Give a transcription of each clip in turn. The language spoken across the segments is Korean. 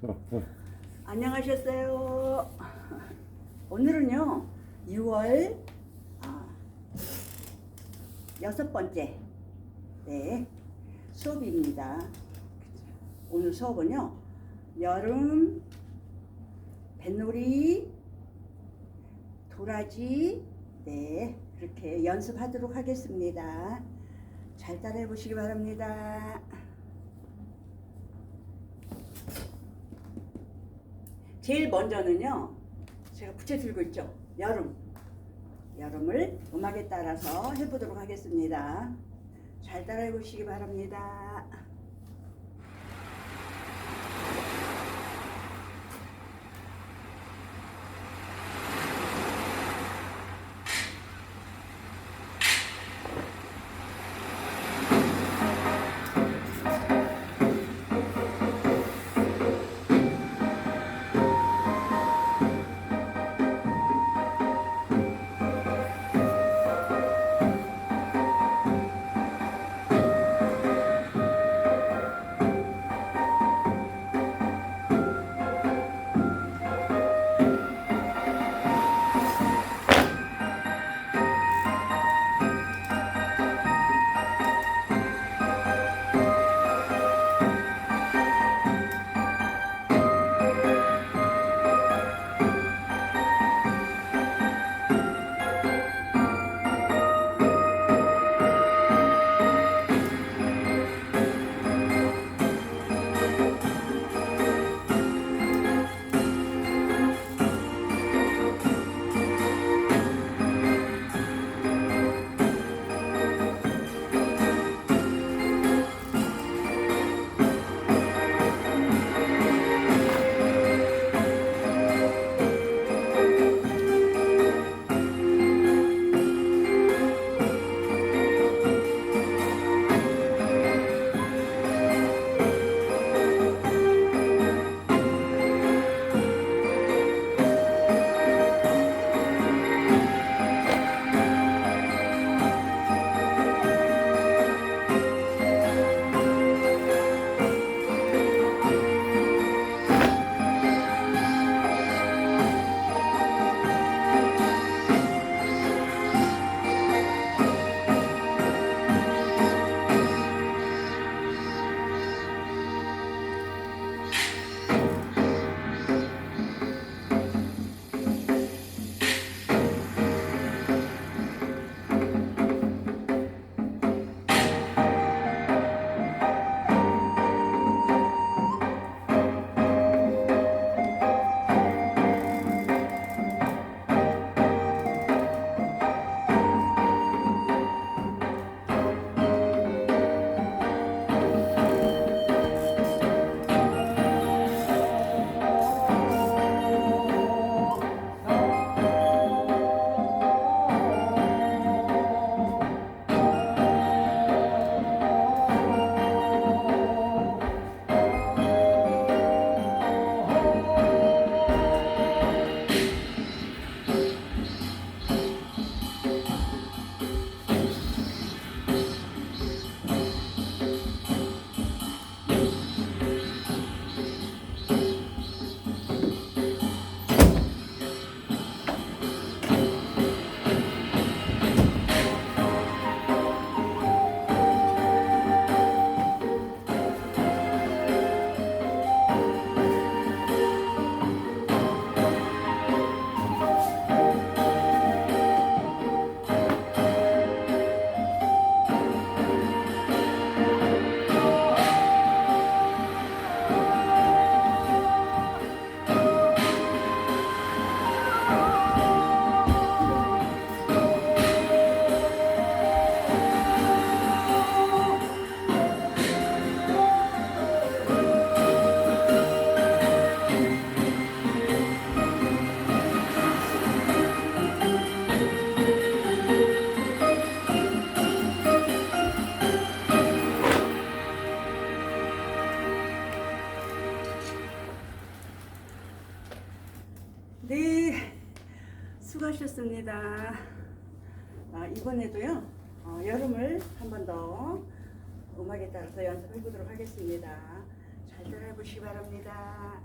안녕하셨어요. 오늘은요, 6월 아, 여섯 번째 네, 수업입니다. 오늘 수업은요, 여름 뱃놀이 도라지 네 그렇게 연습하도록 하겠습니다. 잘 따라해 보시기 바랍니다. 제일 먼저는요, 제가 부채 들고 있죠. 여름. 여름을 음악에 따라서 해보도록 하겠습니다. 잘 따라해 보시기 바랍니다. 아, 이번에도요, 어, 여름을 한 번 더 음악에 따라서 연습해 보도록 하겠습니다. 자, 잘 따라해 보시기 바랍니다.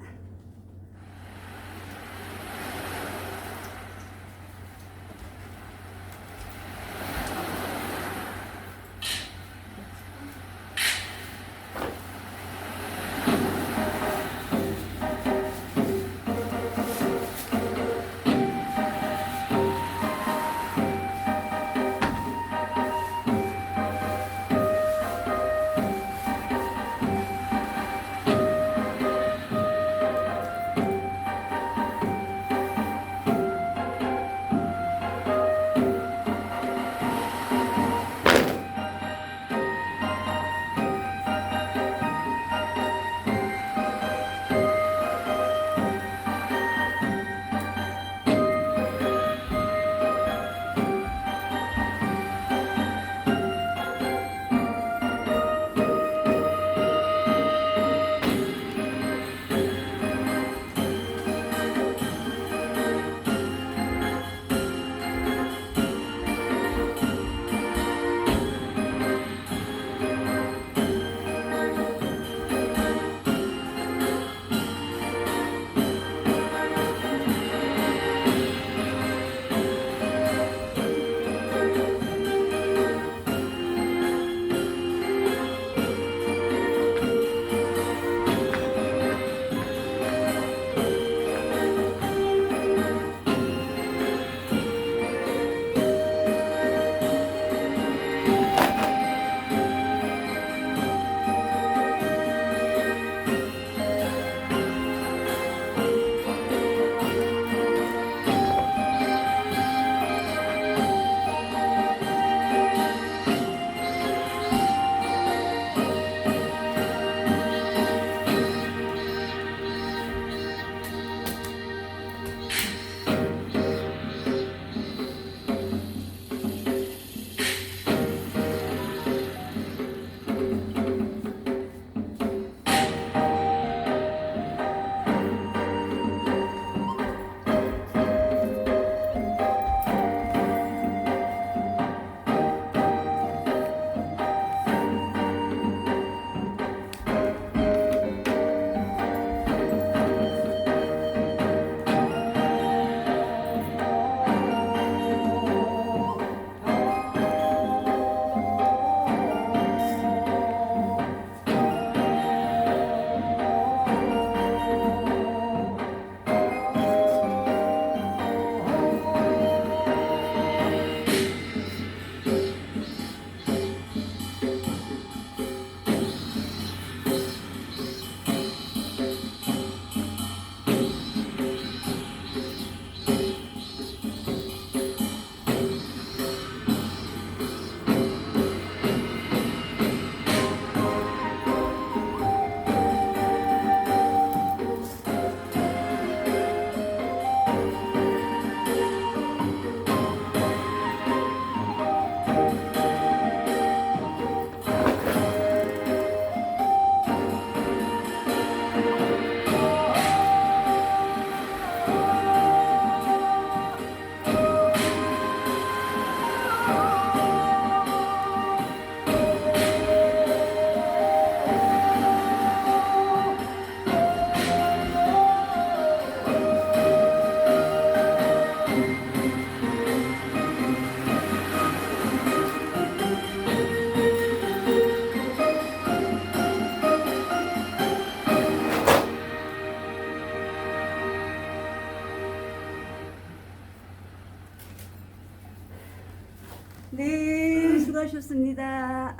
네, 수고하셨습니다.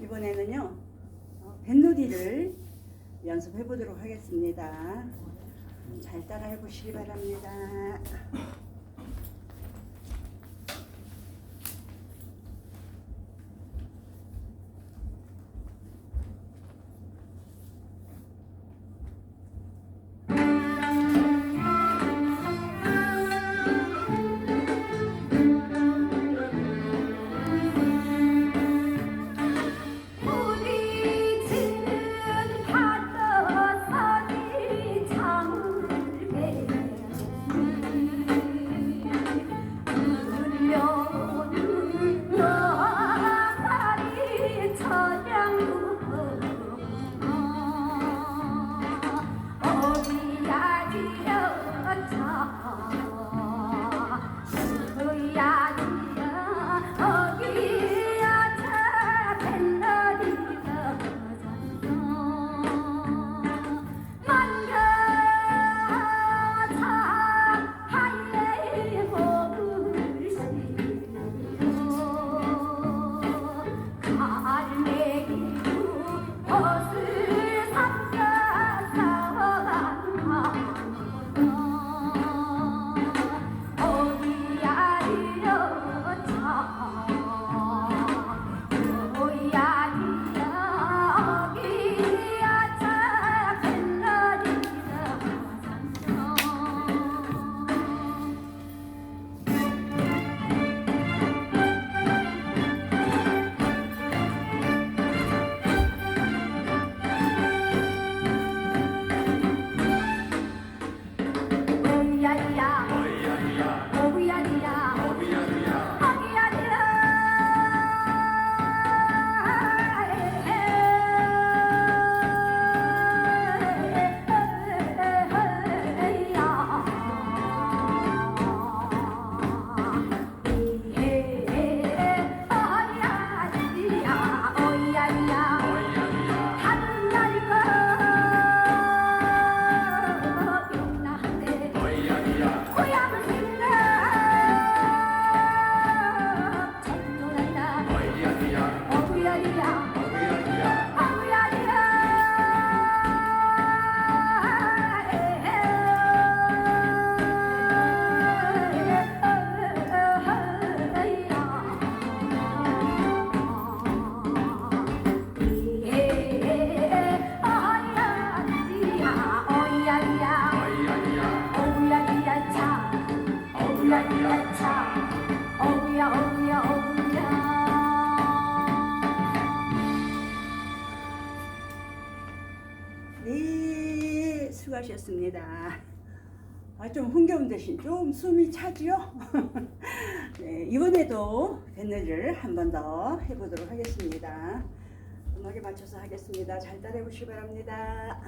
이번에는요, 어, 뱃놀이를 연습해 보도록 하겠습니다. 잘 따라해 보시기 바랍니다. 여름 대신 좀 숨이 차지요? 네, 이번에도 뱃놀이를 한 번 더 해보도록 하겠습니다. 음악에 맞춰서 하겠습니다. 잘 따라해 보시기 바랍니다.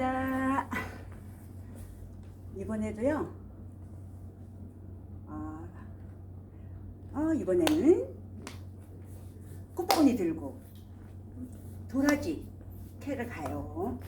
감사합니다. 이번에도요. 아, 아 이번에는 꽃바구니 들고 도라지 캐를 가요.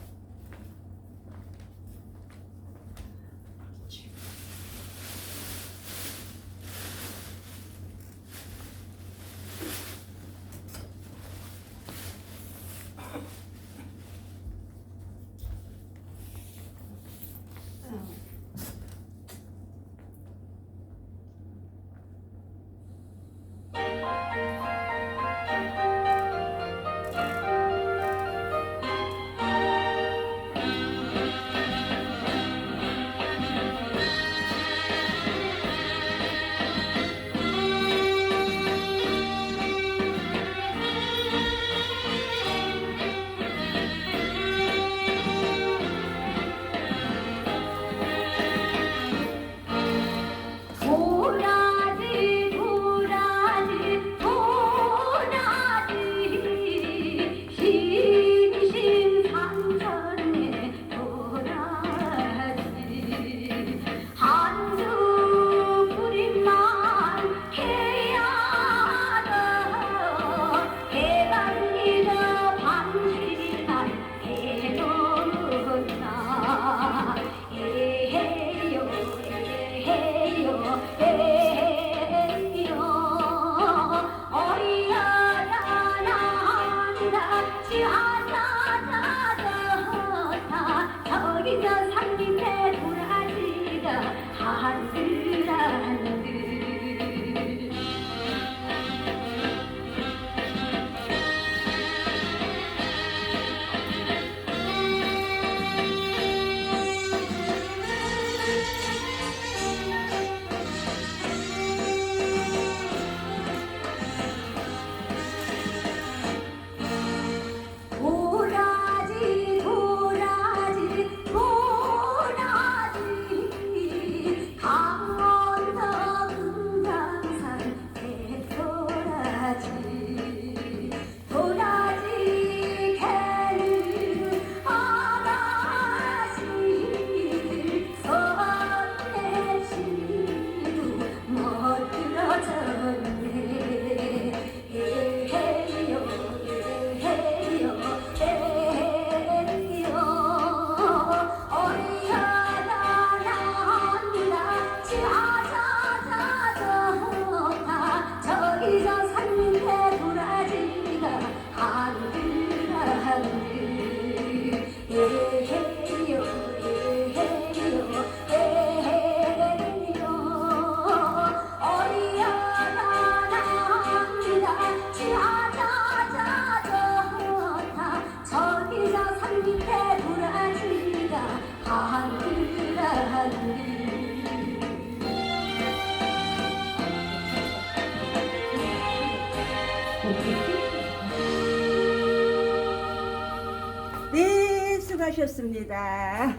수고하셨습니다.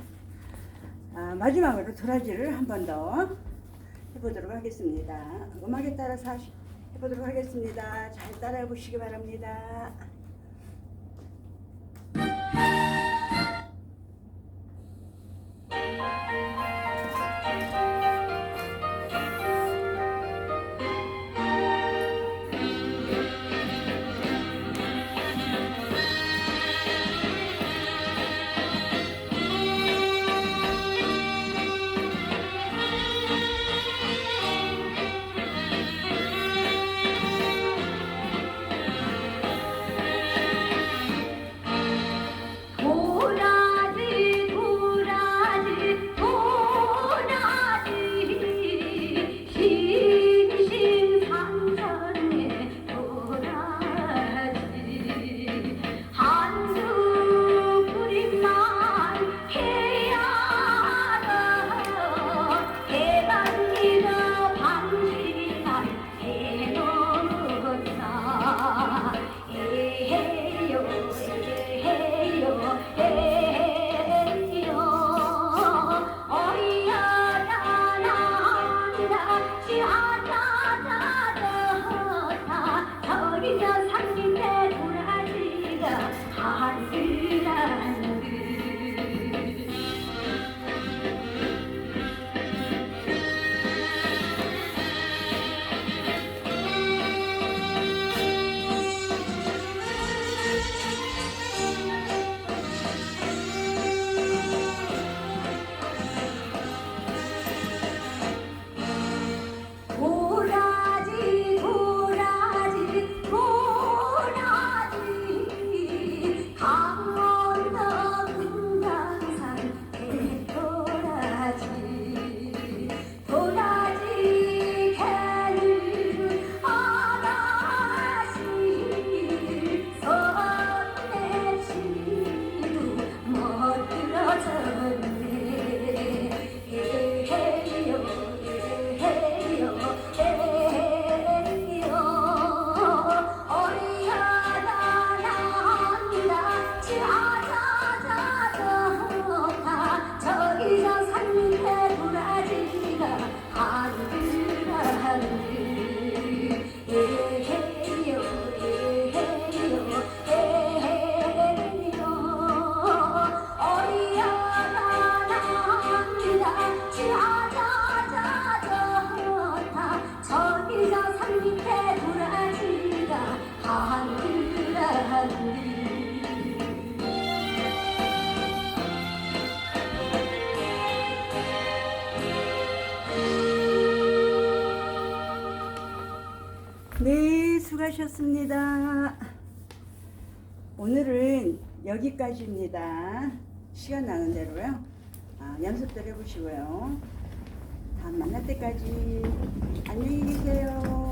아, 마지막으로 도라지를 한 번 더 해보도록 하겠습니다. 음악에 따라서 해보도록 하겠습니다. 잘 따라해 보시기 바랍니다. 수고하셨습니다. 오늘은 여기까지입니다. 시간 나는 대로요. 아, 연습들 해보시고요. 다음 만날 때까지 안녕히 계세요.